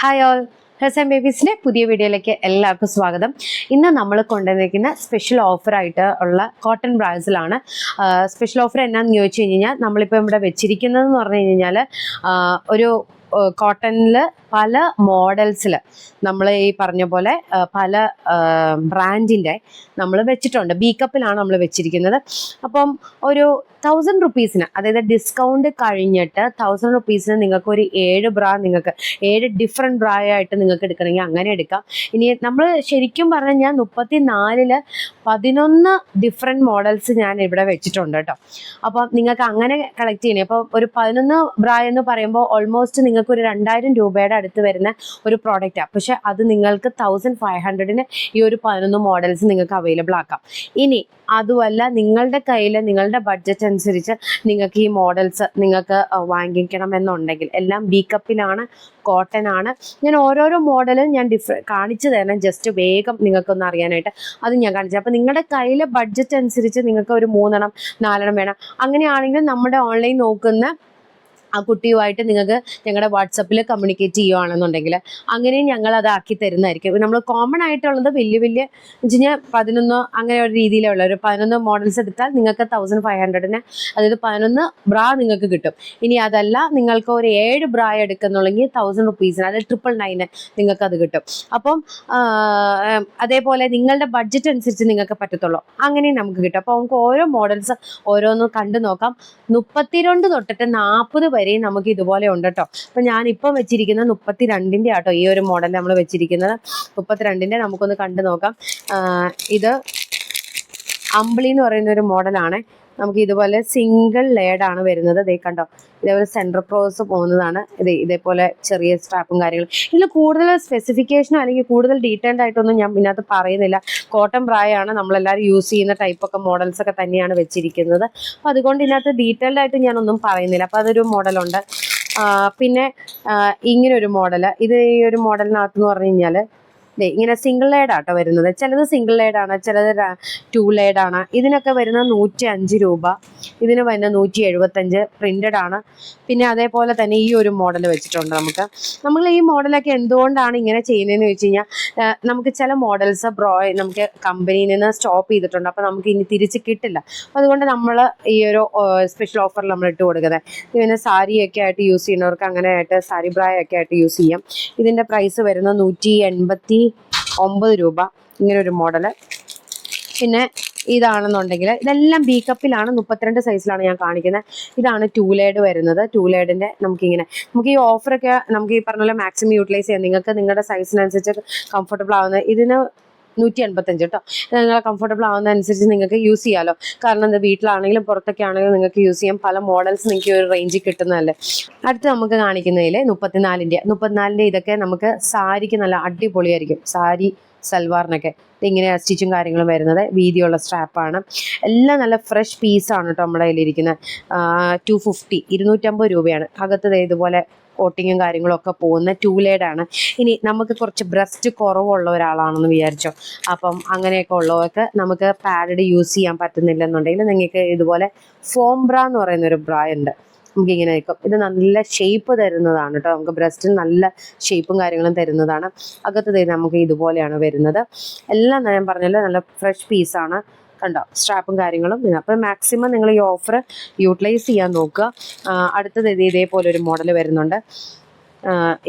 Hi all ഹെസ്എം ബേബീസിലെ പുതിയ വീഡിയോയിലേക്ക് എല്ലാവർക്കും സ്വാഗതം. ഇന്ന് നമ്മൾ കൊണ്ടുവന്നിരിക്കുന്ന സ്പെഷ്യൽ ഓഫറായിട്ട് ഉള്ള കോട്ടൺ ബ്രാസിലാണ് സ്പെഷ്യൽ ഓഫർ എന്നാന്ന് ചോദിച്ചു കഴിഞ്ഞാൽ നമ്മളിപ്പോൾ ഇവിടെ വെച്ചിരിക്കുന്നതെന്ന് പറഞ്ഞു കഴിഞ്ഞാൽ ഒരു കോട്ടണിൽ പല മോഡൽസിൽ നമ്മൾ ഈ പറഞ്ഞ പോലെ പല ബ്രാൻഡിന്റെ നമ്മൾ വെച്ചിട്ടുണ്ട്. ബി കപ്പിലാണ് നമ്മൾ വെച്ചിരിക്കുന്നത്. അപ്പം ഒരു തൗസൻഡ് റുപ്പീസിന് അതായത് ഡിസ്കൗണ്ട് കഴിഞ്ഞിട്ട് തൗസൻഡ് റുപ്പീസിന് നിങ്ങൾക്ക് ഒരു ഏഴ് ബ്രാ നിങ്ങൾക്ക് ഏഴ് ഡിഫറെന്റ് ബ്രാ ആയിട്ട് നിങ്ങൾക്ക് എടുക്കണമെങ്കിൽ അങ്ങനെ എടുക്കാം. ഇനി നമ്മൾ ശരിക്കും പറഞ്ഞാൽ മുപ്പത്തി നാലിൽ പതിനൊന്ന് ഡിഫറെന്റ് മോഡൽസ് ഞാൻ ഇവിടെ വെച്ചിട്ടുണ്ട് കേട്ടോ. അപ്പം നിങ്ങൾക്ക് അങ്ങനെ കളക്ട് ചെയ്യണേ. അപ്പോൾ ഒരു പതിനൊന്ന് ബ്രാ എന്ന് പറയുമ്പോൾ ഓൾമോസ്റ്റ് നിങ്ങൾക്ക് ഒരു രണ്ടായിരം രൂപയുടെ അടുത്ത് വരുന്ന ഒരു പ്രോഡക്റ്റാണ് പക്ഷെ അത് നിങ്ങൾക്ക് തൗസൻഡ് ഫൈവ് ഹൺഡ്രഡിന് ഈ ഒരു പതിനൊന്ന് മോഡൽസ് നിങ്ങൾക്ക് അവൈലബിൾ ആക്കാം. ഇനി അതുമല്ല നിങ്ങളുടെ കയ്യിൽ നിങ്ങളുടെ ബഡ്ജറ്റ് അനുസരിച്ച് നിങ്ങൾക്ക് ഈ മോഡൽസ് നിങ്ങൾക്ക് വാങ്ങിക്കണം എന്നുണ്ടെങ്കിൽ എല്ലാം ബി കപ്പിലാണ് കോട്ടൺ ആണ്. ഞാൻ ഓരോരോ മോഡലും ഞാൻ ഡിഫറെ കാണിച്ചു തരണം. ജസ്റ്റ് വേഗം നിങ്ങൾക്കൊന്ന് അറിയാനായിട്ട് അത് ഞാൻ കാണിച്ചു അപ്പം നിങ്ങളുടെ കയ്യിലെ ബഡ്ജറ്റ് അനുസരിച്ച് നിങ്ങൾക്ക് ഒരു മൂന്നെണ്ണം നാലെണ്ണം വേണം. അങ്ങനെയാണെങ്കിൽ നമ്മുടെ ഓൺലൈൻ നോക്കുന്ന ആ കുട്ടിയുമായിട്ട് നിങ്ങൾക്ക് ഞങ്ങളുടെ വാട്സപ്പിൽ കമ്മ്യൂണിക്കേറ്റ് ചെയ്യുകയാണെന്നുണ്ടെങ്കിൽ അങ്ങനെയും ഞങ്ങൾ അത് ആക്കി തരുന്നതായിരിക്കും. നമ്മൾ കോമൺ ആയിട്ടുള്ളത് വലിയ വലിയ വെച്ചുകഴിഞ്ഞാൽ വെച്ച് കഴിഞ്ഞാൽ പതിനൊന്ന് അങ്ങനെ ഒരു രീതിയിലുള്ള ഒരു പതിനൊന്ന് മോഡൽസ് എടുത്താൽ നിങ്ങൾക്ക് തൗസൻഡ് ഫൈവ് ഹൺഡ്രഡിന് അതായത് പതിനൊന്ന് ബ്രാ നിങ്ങൾക്ക് കിട്ടും. ഇനി അതല്ല നിങ്ങൾക്ക് ഒരു ഏഴ് ബ്രാ എടുക്കുന്നുണ്ടെങ്കിൽ തൗസൻഡ് റുപ്പീസിന് അതായത് ട്രിപ്പിൾ നയന് നിങ്ങൾക്ക് അത് കിട്ടും. അപ്പം അതേപോലെ നിങ്ങളുടെ ബഡ്ജറ്റ് അനുസരിച്ച് നിങ്ങൾക്ക് പറ്റത്തുള്ളൂ. അങ്ങനെയും നമുക്ക് കിട്ടും. അപ്പോൾ നമുക്ക് ഓരോ മോഡൽസ് ഓരോന്നും കണ്ടു നോക്കാം മുപ്പത്തിരണ്ട് തൊട്ടിട്ട് നാൽപ്പത് വരെയും നമുക്ക് ഇതുപോലെ ഉണ്ട് കേട്ടോ അപ്പം ഞാൻ ഇപ്പം വെച്ചിരിക്കുന്നത് മുപ്പത്തി രണ്ടിന്റെ ആട്ടോ ഈ ഒരു മോഡൽ നമ്മൾ വെച്ചിരിക്കുന്നത്. മുപ്പത്തിരണ്ടിന്റെ നമുക്കൊന്ന് കണ്ടു നോക്കാം. ഇത് അമ്പിളി എന്ന് പറയുന്ന ഒരു മോഡലാണ്. നമുക്ക് ഇതുപോലെ സിംഗിൾ ലെയർഡ് വരുന്നത്. ദേ കണ്ടോ? ഇതേപോലെ സെൻട്രൽ പ്രോസ് പോകുന്നതാണ്. ഇത് ഇതേപോലെ ചെറിയ സ്ട്രാപ്പും കാര്യങ്ങളും. ഇതിൽ കൂടുതൽ സ്പെസിഫിക്കേഷനോ അല്ലെങ്കിൽ കൂടുതൽ ഡീറ്റെയിൽഡ് ആയിട്ടൊന്നും ഞാൻ ഇതിനകത്ത് പറയുന്നില്ല. കോട്ടൺ പ്രായമാണ്. നമ്മളെല്ലാവരും യൂസ് ചെയ്യുന്ന ടൈപ്പ് ഒക്കെ മോഡൽസ് ഒക്കെ തന്നെയാണ് വെച്ചിരിക്കുന്നത്. അപ്പോൾ അതുകൊണ്ട് ഇതിനകത്ത് ഡീറ്റെയിൽഡ് ആയിട്ട് ഞാനൊന്നും പറയുന്നില്ല. അപ്പോൾ അതൊരു മോഡലുണ്ട് പിന്നെ ഇങ്ങനെ ഒരു മോഡൽ ഇത് ഈ ഒരു മോഡലിനകത്ത് എന്ന് പറഞ്ഞു കഴിഞ്ഞാൽ ഇങ്ങനെ സിംഗിൾ ലേഡാട്ടോ വരുന്നത്. ചിലത് സിംഗിൾ ലേഡാണ് ചിലത് ടു ലേഡാണ് ഇതിനൊക്കെ വരുന്ന നൂറ്റി അഞ്ച് രൂപ. ഇതിന് വരുന്ന നൂറ്റി എഴുപത്തഞ്ച് പ്രിന്റഡ് ആണ്. പിന്നെ അതേപോലെ തന്നെ ഈ ഒരു മോഡൽ വെച്ചിട്ടുണ്ട് നമുക്ക്. നമ്മൾ ഈ മോഡലൊക്കെ എന്തുകൊണ്ടാണ് ഇങ്ങനെ ചെയ്യുന്നതെന്ന് വെച്ച് കഴിഞ്ഞാൽ നമുക്ക് ചില മോഡൽസ് ബ്രോ നമുക്ക് കമ്പനിയിൽ നിന്ന് സ്റ്റോപ്പ് ചെയ്തിട്ടുണ്ട്. അപ്പോൾ നമുക്ക് ഇനി തിരിച്ച് കിട്ടില്ല. അതുകൊണ്ട് നമ്മൾ ഈ ഒരു സ്പെഷ്യൽ ഓഫറിൽ നമ്മൾ ഇട്ട് കൊടുക്കുന്നത്. ഇങ്ങനെ സാരിയൊക്കെ ആയിട്ട് യൂസ് ചെയ്യുന്നവർക്ക് അങ്ങനെ ആയിട്ട് സാരി ബ്രായൊക്കെ ആയിട്ട് യൂസ് ചെയ്യാം. ഇതിന്റെ പ്രൈസ് വരുന്നത് നൂറ്റി എൺപത്തി ഒമ്പത് രൂപ ഇങ്ങനെ ഒരു മോഡൽ. പിന്നെ ഇതാണെന്നുണ്ടെങ്കിൽ ഇതെല്ലാം ബി കപ്പിലാണ് മുപ്പത്തിരണ്ട് സൈസിലാണ് ഞാൻ കാണിക്കുന്നത് ഇതാണ് ടൂ വരുന്നത്. ടൂ ലേഡിന്റെ നമുക്കിങ്ങനെ നമുക്ക് ഈ ഓഫറൊക്കെ നമുക്ക് ഈ പറഞ്ഞ പോലെ മാക്സിമം യൂട്ടിലൈസ് ചെയ്യാം നിങ്ങൾക്ക് നിങ്ങളുടെ സൈസിനനുസരിച്ച് കംഫർട്ടബിൾ ആവുന്നത് ഇതിന് നൂറ്റി എൺപത്തഞ്ച് കേട്ടോ നിങ്ങൾ കംഫർട്ടബിൾ ആവുന്ന അനുസരിച്ച് നിങ്ങൾക്ക് യൂസ് ചെയ്യാമല്ലോ കാരണം എന്താ വീട്ടിലാണെങ്കിലും പുറത്തൊക്കെ ആണെങ്കിലും നിങ്ങൾക്ക് യൂസ് ചെയ്യാം. പല മോഡൽസ് നിങ്ങൾക്ക് ഒരു റേഞ്ചിൽ കിട്ടുന്നതല്ലേ. അടുത്ത് നമുക്ക് കാണിക്കുന്നതിൽ മുപ്പത്തിനാലിന്റെ. മുപ്പത്തിനാലിന്റെ ഇതൊക്കെ നമുക്ക് സാരിക്ക് നല്ല അടിപൊളിയായിരിക്കും. സാരി സൽവാറിനൊക്കെ. ഇങ്ങനെ സ്റ്റിച്ചും കാര്യങ്ങളും വരുന്നത്. വീതിയുള്ള സ്ട്രാപ്പാണ് എല്ലാം നല്ല ഫ്രഷ് പീസാണ് കേട്ടോ നമ്മുടെ കയ്യിലിരിക്കുന്നത്. ടു ഫിഫ്റ്റി ഇരുന്നൂറ്റമ്പത് രൂപയാണ്. അകത്ത് ഇതുപോലെ കോട്ടിങ്ങും കാര്യങ്ങളും ഒക്കെ പോകുന്ന ടൂ ആണ്. ഇനി നമുക്ക് കുറച്ച് ബ്രസ്റ്റ് കുറവുള്ള ഒരാളാണെന്ന് വിചാരിച്ചോ. അപ്പം അങ്ങനെയൊക്കെ ഉള്ളവർക്ക് നമുക്ക് പാഡഡ് യൂസ് ചെയ്യാൻ പറ്റുന്നില്ലെന്നുണ്ടെങ്കിൽ നിങ്ങൾക്ക് ഇതുപോലെ ഫോം ബ്ര എന്ന് പറയുന്ന ഒരു ബ്ര ഉണ്ട്. നമുക്ക് ഇങ്ങനെ നിൽക്കും ഇത് നല്ല ഷേപ്പ് തരുന്നതാണ് കേട്ടോ. നമുക്ക് ബ്രസ്റ്റിന് നല്ല ഷേപ്പും കാര്യങ്ങളും തരുന്നതാണ്. അകത്ത് നമുക്ക് ഇതുപോലെയാണ് വരുന്നത്. എല്ലാം ഞാൻ പറഞ്ഞല്ലോ നല്ല ഫ്രഷ് പീസാണ് കണ്ടോ? സ്ട്രാപ്പും കാര്യങ്ങളും. അപ്പോൾ മാക്സിമം നിങ്ങൾ ഈ ഓഫർ യൂട്ടിലൈസ് ചെയ്യാൻ നോക്കുക. അടുത്തത് ഇത് ഇതേപോലെ ഒരു മോഡൽ വരുന്നുണ്ട്.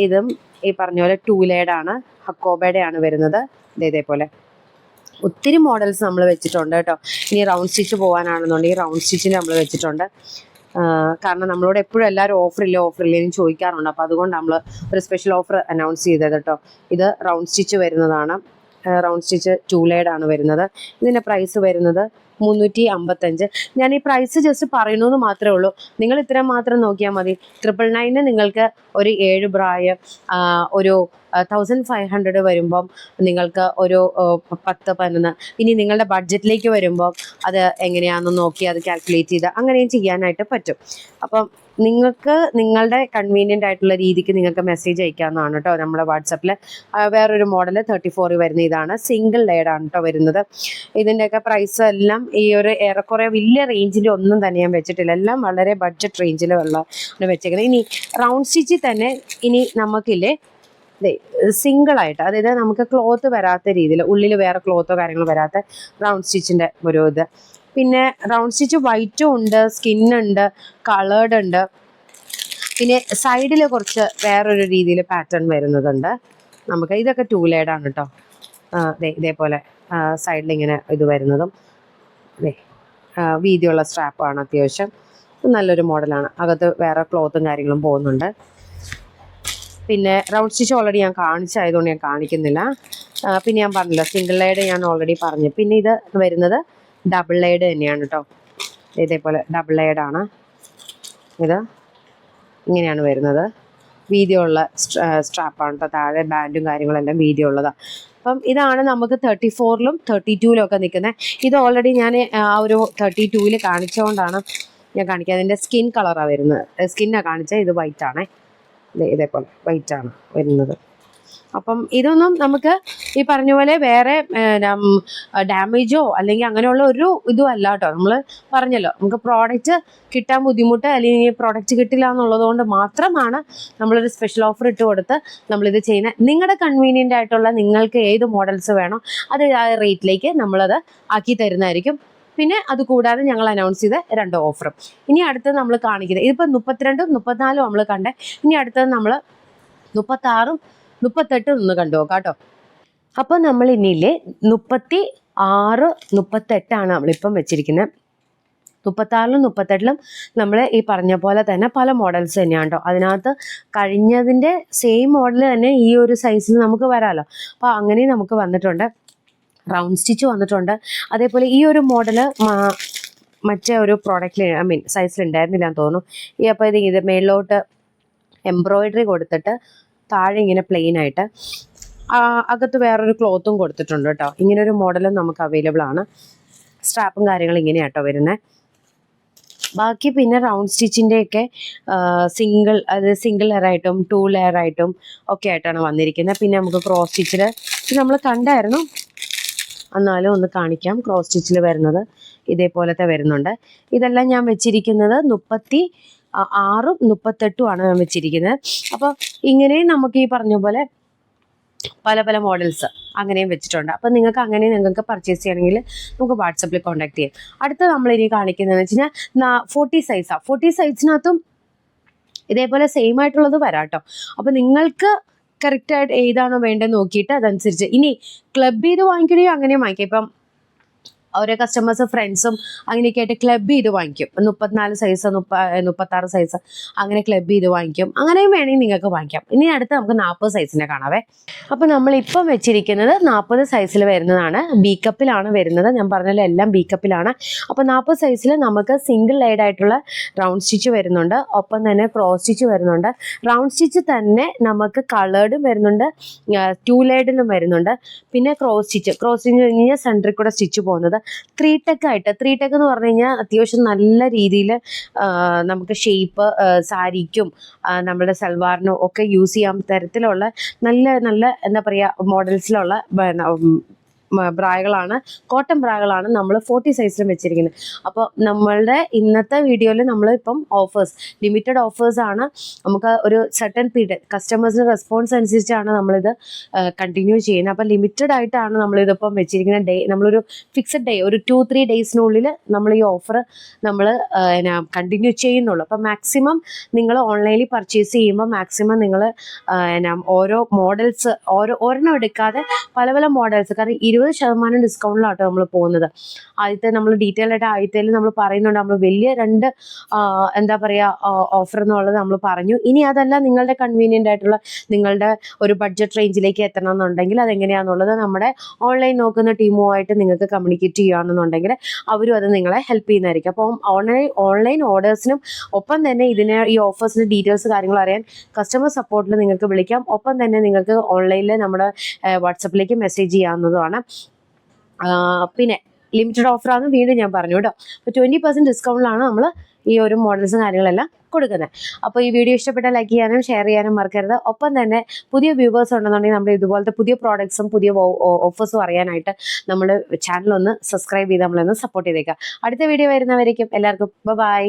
ഇതും ഈ പറഞ്ഞ പോലെ ടൂ ആണ്. ഹക്കോബയുടെ ആണ് വരുന്നത്. ഇത് ഇതേപോലെ. ഒത്തിരി മോഡൽസ് നമ്മൾ വെച്ചിട്ടുണ്ട് കേട്ടോ. ഇനി റൗണ്ട് സ്റ്റിച്ച് പോകാനാണെന്നുണ്ടെങ്കിൽ റൗണ്ട് സ്റ്റിച്ചിന് നമ്മൾ വെച്ചിട്ടുണ്ട്. കാരണം നമ്മളോട് എപ്പോഴും എല്ലാവരും ഓഫറില്ല ഓഫറില്ല എന്ന് ചോദിക്കാറുണ്ട്. അപ്പോൾ അതുകൊണ്ട് നമ്മൾ ഒരു സ്പെഷ്യൽ ഓഫർ അനൗൺസ് ചെയ്തത് കേട്ടോ. ഇത് റൗണ്ട് സ്റ്റിച്ച് വരുന്നതാണ്. റൗണ്ട് സ്റ്റിച്ച് ലേഡ് ആണ് വരുന്നത്. ഇതിന്റെ പ്രൈസ് വരുന്നത് മുന്നൂറ്റി അമ്പത്തഞ്ച് ഞാൻ ഈ പ്രൈസ് ജസ്റ്റ് പറയുന്നത് മാത്രമേ ഉള്ളൂ. നിങ്ങൾ ഇത്രയും മാത്രം നോക്കിയാൽ മതി. ട്രിപ്പിൾ നയന് നിങ്ങൾക്ക് ഒരു ഏഴ് ബ്രായ് ഒരു തൗസൻഡ് ഫൈവ് ഹൺഡ്രഡ് വരുമ്പം നിങ്ങൾക്ക് ഒരു പത്ത് പതിനൊന്ന്. ഇനി നിങ്ങളുടെ ബഡ്ജറ്റിലേക്ക് വരുമ്പോൾ അത് എങ്ങനെയാണെന്ന് നോക്കി അത് കാൽക്കുലേറ്റ് ചെയ്ത് അങ്ങനെയും ചെയ്യാനായിട്ട് പറ്റും. അപ്പം നിങ്ങൾക്ക് നിങ്ങളുടെ കൺവീനിയന്റ് ആയിട്ടുള്ള രീതിക്ക് നിങ്ങൾക്ക് മെസ്സേജ് അയക്കാവുന്നതാണ് കേട്ടോ നമ്മുടെ വാട്സപ്പിൽ വേറൊരു മോഡൽ തേർട്ടി ഫോർ വരുന്ന ഇതാണ്. സിംഗിൾ ലെയർഡാണ് കേട്ടോ വരുന്നത്. ഇതിന്റെയൊക്കെ പ്രൈസ് എല്ലാം ഈ ഒരു ഏറെക്കുറെ വലിയ റേഞ്ചിന്റെ ഒന്നും തന്നെ ഞാൻ വെച്ചിട്ടില്ല. എല്ലാം വളരെ ബഡ്ജറ്റ് റേഞ്ചിലുള്ള വെച്ചേക്കുന്നത്. ഇനി റൗണ്ട് സ്റ്റിച്ചിൽ തന്നെ ഇനി നമുക്കില്ലേ സിംഗിൾ ആയിട്ട് അതായത് നമുക്ക് ക്ലോത്ത് വരാത്ത രീതിയിൽ ഉള്ളിൽ വേറെ ക്ലോത്തോ കാര്യങ്ങളോ വരാത്ത റൗണ്ട് സ്റ്റിച്ചിന്റെ ഒരു ഇത്. പിന്നെ റൗണ്ട് സ്റ്റിച്ച് വൈറ്റും ഉണ്ട് സ്കിന്നുണ്ട് കളേർഡ് ഉണ്ട്. പിന്നെ സൈഡിൽ കുറച്ച് വേറൊരു രീതിയിൽ പാറ്റേൺ വരുന്നതുണ്ട്. നമുക്ക് ഇതൊക്കെ ടൂ ആണ് കേട്ടോ ഇതേപോലെ സൈഡിൽ ഇങ്ങനെ ഇത് വരുന്നതും. വീതിയുള്ള സ്ട്രാപ്പാണ് അത്യാവശ്യം. നല്ലൊരു മോഡലാണ് അകത്ത് വേറെ ക്ലോത്തും കാര്യങ്ങളും പോകുന്നുണ്ട്. പിന്നെ റൗണ്ട് സ്റ്റിച്ച് ഓൾറെഡി ഞാൻ കാണിച്ചായതുകൊണ്ട് ഞാൻ കാണിക്കുന്നില്ല. പിന്നെ ഞാൻ പറഞ്ഞില്ല സിംഗിൾ ലൈഡ് ഞാൻ ഓൾറെഡി പറഞ്ഞു. പിന്നെ ഇത് വരുന്നത് ഡബിൾ ലൈഡ് തന്നെയാണ് കേട്ടോ ഇതേപോലെ ഡബിൾ ലൈഡാണ് ഇത് ഇങ്ങനെയാണ് വരുന്നത്. വീതിയുള്ള സ്ട്രാപ്പാണ് കേട്ടോ താഴെ ബാൻഡും കാര്യങ്ങളെല്ലാം വീതിയുള്ളതാണ് അപ്പം ഇതാണ് നമുക്ക് തേർട്ടി ഫോറിലും തേർട്ടി ടൂവിലും ഒക്കെ നിൽക്കുന്നത്. ഇത് ഓൾറെഡി ഞാൻ ആ ഒരു തേർട്ടി ടൂവിൽ കാണിച്ചുകൊണ്ടാണ് ഞാൻ കാണിക്കുക അതിന്റെ സ്കിൻ കളറാണ് വരുന്നത്. സ്കിന്നാണ് കാണിച്ചത് ഇത് വൈറ്റ് ആണേ. ഇതേപോലെ വൈറ്റ് ആണ് വരുന്നത്. അപ്പം ഇതൊന്നും നമുക്ക് ഈ പറഞ്ഞ പോലെ വേറെ ഡാമേജോ അല്ലെങ്കിൽ അങ്ങനെയുള്ള ഒരു ഇതും അല്ല കേട്ടോ. നമ്മൾ പറഞ്ഞല്ലോ നമുക്ക് പ്രോഡക്റ്റ് കിട്ടാൻ ബുദ്ധിമുട്ട് അല്ലെങ്കിൽ പ്രോഡക്റ്റ് കിട്ടില്ല എന്നുള്ളത് കൊണ്ട് മാത്രമാണ് നമ്മളൊരു സ്പെഷ്യൽ ഓഫർ ഇട്ട് കൊടുത്ത് നമ്മളിത് ചെയ്യുന്നത്. നിങ്ങളുടെ കൺവീനിയന്റ് ആയിട്ടുള്ള നിങ്ങൾക്ക് ഏത് മോഡൽസ് വേണോ അത് ആ റേറ്റിലേക്ക് നമ്മളത് ആക്കി തരുന്നതായിരിക്കും. പിന്നെ അത് കൂടാതെ ഞങ്ങൾ അനൗൺസ് ചെയ്ത രണ്ട് ഓഫറും ഇനി അടുത്ത് നമ്മൾ കാണിക്കുന്നത് ഇതിപ്പോൾ മുപ്പത്തിരണ്ടും മുപ്പത്തിനാലും നമ്മൾ കണ്ടേ. ഇനി അടുത്തത് നമ്മൾ മുപ്പത്താറും മുപ്പത്തെട്ടും ഒന്ന് കണ്ടു നോക്കാം കേട്ടോ അപ്പോൾ നമ്മൾ ഇനിയില്ലേ മുപ്പത്തി ആറ് മുപ്പത്തെട്ടാണ് നമ്മളിപ്പം വെച്ചിരിക്കുന്നത് മുപ്പത്താറിലും മുപ്പത്തെട്ടിലും നമ്മൾ ഈ പറഞ്ഞ പോലെ തന്നെ പല മോഡൽസ് തന്നെയാണ് കേട്ടോ അതിനകത്ത് കഴിഞ്ഞതിന്റെ സെയിം മോഡൽ തന്നെ ഈ ഒരു സൈസിൽ നമുക്ക് വരാമല്ലോ അപ്പോൾ അങ്ങനെ നമുക്ക് വന്നിട്ടുണ്ട്. റൗണ്ട് സ്റ്റിച്ച് വന്നിട്ടുണ്ട്. അതേപോലെ ഈ ഒരു മോഡൽ മറ്റേ ഒരു പ്രോഡക്റ്റിൽ ഐ മീൻ സൈസിൽ ഉണ്ടായിരുന്നില്ല എന്ന് തോന്നുന്നു. ഈ അപ്പോൾ ഇത് ഇത് മേളിലോട്ട് എംബ്രോയിഡറി കൊടുത്തിട്ട് താഴെ ഇങ്ങനെ പ്ലെയിൻ ആയിട്ട് അകത്ത് വേറൊരു ക്ലോത്തും കൊടുത്തിട്ടുണ്ട് കേട്ടോ. ഇങ്ങനെ ഒരു മോഡലും നമുക്ക് അവൈലബിൾ ആണ്. സ്ട്രാപ്പും കാര്യങ്ങളും ഇങ്ങനെയാട്ടോ വരുന്നത് ബാക്കി പിന്നെ റൗണ്ട് സ്റ്റിച്ചിന്റെയൊക്കെ സിംഗിൾ അത് സിംഗിൾ ലെയർ ആയിട്ടും ടു ലെയർ ആയിട്ടും ഒക്കെ ആയിട്ടാണ് വന്നിരിക്കുന്നത്. പിന്നെ നമുക്ക് ക്രോസ് സ്റ്റിച്ചിൽ നമ്മൾ കണ്ടായിരുന്നു. എന്നാലും ഒന്ന് കാണിക്കാം. ക്രോസ് സ്റ്റിച്ചിൽ വരുന്നത് ഇതേപോലത്തെ വരുന്നുണ്ട്. ഇതെല്ലാം ഞാൻ വെച്ചിരിക്കുന്നത് മുപ്പത്തി ആറും മുപ്പത്തെട്ടുമാണ് ഞാൻ വെച്ചിരിക്കുന്നത്. അപ്പോൾ ഇങ്ങനെ നമുക്ക് ഈ പറഞ്ഞ പോലെ പല പല മോഡൽസ് അങ്ങനെയും വെച്ചിട്ടുണ്ട്. അപ്പം നിങ്ങൾക്ക് അങ്ങനെ നിങ്ങൾക്ക് പർച്ചേസ് ചെയ്യണമെങ്കിൽ നമുക്ക് വാട്സപ്പിൽ കോൺടാക്ട് ചെയ്യാം. അടുത്ത നമ്മൾ ഇനി കാണിക്കുന്നതെന്ന് വെച്ച് കഴിഞ്ഞാൽ ഫോർട്ടി സൈസാണ് ഫോർട്ടി സൈസിനകത്തും ഇതേപോലെ സെയിം ആയിട്ടുള്ളത് വരാട്ടോ അപ്പം നിങ്ങൾക്ക് കറക്റ്റായിട്ട് ഏതാണോ വേണ്ടത് നോക്കിയിട്ട് അതനുസരിച്ച്. ഇനി ക്ലബ് ചെയ്ത് വാങ്ങിക്കണമെങ്കിൽ അങ്ങനെ വാങ്ങിക്കാം. ഇപ്പം ഓരോ കസ്റ്റമേഴ്സ് ഫ്രണ്ട്സും അങ്ങനെയൊക്കെ ആയിട്ട് ക്ലബ് ചെയ്ത് വാങ്ങിക്കും. മുപ്പത്തിനാല് സൈസ് മുപ്പ മുപ്പത്താറ് സൈസ് അങ്ങനെ ക്ലബ് ചെയ്ത് വാങ്ങിക്കും. അങ്ങനെയും വേണമെങ്കിൽ നിങ്ങൾക്ക് വാങ്ങിക്കാം. ഇനി അടുത്ത് നമുക്ക് നാൽപ്പത് സൈസിനെ കാണാവേ. അപ്പോൾ നമ്മൾ ഇപ്പം വെച്ചിരിക്കുന്നത് നാൽപ്പത് സൈസിൽ വരുന്നതാണ്. ബി കപ്പിലാണ് വരുന്നത്. ഞാൻ പറഞ്ഞല്ലോ എല്ലാം ബി കപ്പിലാണ് അപ്പോൾ നാൽപ്പത് സൈസിൽ നമുക്ക് സിംഗിൾ ലൈഡ് ആയിട്ടുള്ള റൗണ്ട് സ്റ്റിച്ച് വരുന്നുണ്ട്. ഒപ്പം തന്നെ ക്രോസ് സ്റ്റിച്ച് വരുന്നുണ്ട്. റൗണ്ട് സ്റ്റിച്ച് തന്നെ നമുക്ക് കളേർഡും വരുന്നുണ്ട്. ടു ലൈഡിലും വരുന്നുണ്ട്. പിന്നെ ക്രോസ് സ്റ്റിച്ച് ക്രോസ് സ്റ്റിച്ച് കഴിഞ്ഞ് കഴിഞ്ഞാൽ സെന്ററിൽ കൂടെ സ്റ്റിച്ച് പോകുന്നത് ത്രീ ടെക്ക് ആയിട്ട്. ത്രീ ടെക്ക് എന്ന് പറഞ്ഞു കഴിഞ്ഞാൽ അത്യാവശ്യം നല്ല രീതിയിൽ നമുക്ക് ഷേപ്പ് സാരിക്കും നമ്മുടെ സൽവാറിനും ഒക്കെ യൂസ് ചെയ്യാൻ തരത്തിലുള്ള നല്ല നല്ല എന്താ പറയുക മോഡൽസിലുള്ള ബ്രാകളാണ് കോട്ടൺ ബ്രായകളാണ് നമ്മൾ ഫോർട്ടി സൈസിലും വെച്ചിരിക്കുന്നത്. അപ്പോൾ നമ്മളുടെ ഇന്നത്തെ വീഡിയോയിൽ നമ്മൾ ഇപ്പം ഓഫേഴ്സ് ലിമിറ്റഡ് ഓഫേഴ്സ് ആണ്. നമുക്ക് ഒരു സർട്ടൺ പീരീഡ് കസ്റ്റമേഴ്സിന് റെസ്പോൺസ് അനുസരിച്ചാണ് നമ്മളിത് കണ്ടിന്യൂ ചെയ്യുന്നത്. അപ്പോൾ ലിമിറ്റഡ് ആയിട്ടാണ് നമ്മളിതിപ്പം വെച്ചിരിക്കുന്ന ഡേ നമ്മളൊരു ഫിക്സഡ് ഡേ ഒരു ടു ത്രീ ഡേയ്സിനുള്ളിൽ നമ്മൾ ഈ ഓഫർ നമ്മൾ കണ്ടിന്യൂ ചെയ്യുന്നുള്ളൂ. അപ്പോൾ മാക്സിമം നിങ്ങൾ ഓൺലൈനിൽ പർച്ചേസ് ചെയ്യുമ്പോൾ മാക്സിമം നിങ്ങൾ എന്നാ ഓരോ മോഡൽസ് ഓരോ ഒരെണ്ണം എടുക്കാതെ പല പല മോഡൽസ് കാരണം ഇരുപത് ശതമാനം ഡിസ്കൗണ്ടിലാട്ടോ നമ്മൾ പോകുന്നത്. ആദ്യത്തെ നമ്മൾ ഡീറ്റെയിൽ ആയിട്ട് ആദ്യത്തേൽ നമ്മൾ പറയുന്നുണ്ട്. നമ്മൾ വലിയ രണ്ട് എന്താ പറയുക ഓഫർ എന്നുള്ളത് നമ്മൾ പറഞ്ഞു. ഇനി അതല്ല നിങ്ങളുടെ കൺവീനിയന്റ് ആയിട്ടുള്ള നിങ്ങളുടെ ഒരു ബഡ്ജറ്റ് റേഞ്ചിലേക്ക് എത്തണം എന്നുണ്ടെങ്കിൽ അതെങ്ങനെയാണെന്നുള്ളത് നമ്മുടെ ഓൺലൈൻ നോക്കുന്ന ടീമുമായിട്ട് നിങ്ങൾക്ക് കമ്മ്യൂണിക്കേറ്റ് ചെയ്യുകയാണെന്നുണ്ടെങ്കിൽ അവരും അത് നിങ്ങളെ ഹെൽപ്പ് ചെയ്യുന്നതായിരിക്കും. അപ്പം ഓൺലൈൻ ഓൺലൈൻ ഓർഡേഴ്സിനും ഒപ്പം തന്നെ ഇതിനെ ഈ ഓഫേഴ്സിന്റെ ഡീറ്റെയിൽസ് കാര്യങ്ങൾ അറിയാൻ കസ്റ്റമർ സപ്പോർട്ടിൽ നിങ്ങൾക്ക് വിളിക്കാം. ഒപ്പം തന്നെ നിങ്ങൾക്ക് ഓൺലൈനിൽ നമ്മുടെ വാട്സപ്പിലേക്ക് മെസ്സേജ് ചെയ്യാവുന്നതുമാണ്. പിന്നെ ലിമിറ്റഡ് ഓഫറാണ് വീണ്ടും ഞാൻ പറഞ്ഞു കേട്ടോ. അപ്പോൾ ട്വന്റി പെർസെന്റ് ഡിസ്കൗണ്ടിലാണ് നമ്മൾ ഈ ഒരു മോഡൽസും കാര്യങ്ങളെല്ലാം കൊടുക്കുന്നത് അപ്പോൾ ഈ വീഡിയോ ഇഷ്ടപ്പെട്ട ലൈക്ക് ചെയ്യാനും ഷെയർ ചെയ്യാനും മറക്കരുത്. ഒപ്പം തന്നെ പുതിയ വ്യൂവേഴ്സ് ഉണ്ടെന്നുണ്ടെങ്കിൽ നമ്മൾ ഇതുപോലത്തെ പുതിയ പ്രോഡക്ട്സും പുതിയ ഓഫേഴ്സും അറിയാനായിട്ട് നമ്മൾ ചാനൽ ഒന്ന് സബ്സ്ക്രൈബ് ചെയ്ത് നമ്മളൊന്ന് സപ്പോർട്ട് ചെയ്തേക്കാം. അടുത്ത വീഡിയോ വരുന്നവരേക്കും എല്ലാവർക്കും ബൈ